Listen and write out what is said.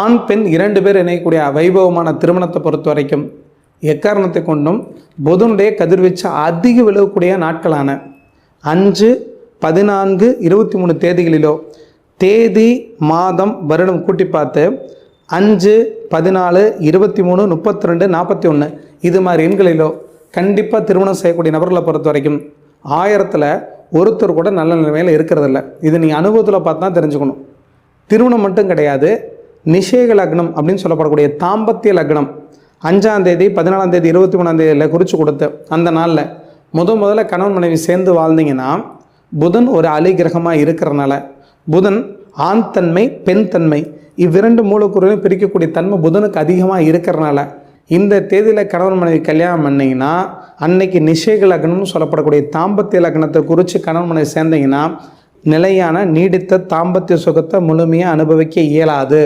ஆண் பெண் இரண்டு பேர் இணையக்கூடிய வைபவமான திருமணத்தை பொறுத்த வரைக்கும் எக்காரணத்தை கொண்டும் புதனுடைய கதிர்வீச்சு அதிக விலகக்கூடிய நாட்களான அஞ்சு பதினான்கு இருபத்தி மூணு தேதிகளிலோ தேதி மாதம் வருடம் கூட்டி பார்த்து அஞ்சு பதினாலு இருபத்தி மூணு முப்பத்தி ரெண்டு நாற்பத்தி ஒன்று இது மாதிரி எண்களிலோ கண்டிப்பாக திருமணம் செய்யக்கூடிய நபர்களை பொறுத்த வரைக்கும் ஆயிரத்தில் ஒருத்தர் கூட நல்ல நிலைமையில் இருக்கிறதில்ல. இது நீங்கள் அனுபவத்தில் பார்த்து தான் தெரிஞ்சுக்கணும். திருமணம் மட்டும் கிடையாது. நிஷேக லக்னம் அப்படின்னு சொல்லப்படக்கூடிய தாம்பத்திய லக்னம் அஞ்சாம் தேதி பதினாலாம் தேதி இருபத்தி மூணாம் தேதியில் குறித்து கொடுத்து அந்த நாளில் முத முதல்ல கணவன் மனைவி சேர்ந்து வாழ்ந்தீங்கன்னா புதன் ஒரு அலிகிரகமாக இருக்கிறனால புதன் ஆண் தன்மை பெண் தன்மை இவ்விரண்டு மூலக்கூறுகளையும் பிரிக்கக்கூடிய தன்மை புதனுக்கு அதிகமாக இருக்கிறனால இந்த தேதியில் கணவன் மனைவி கல்யாணம் பண்ணிங்கன்னா அன்னைக்கு நிஷேக லக்னம்னு சொல்லப்படக்கூடிய தாம்பத்திய லக்னத்தை குறித்து கணவன் மனைவி சேர்ந்தீங்கன்னா நிலையான நீடித்த தாம்பத்திய சுகத்தை முழுமையாக அனுபவிக்க இயலாது.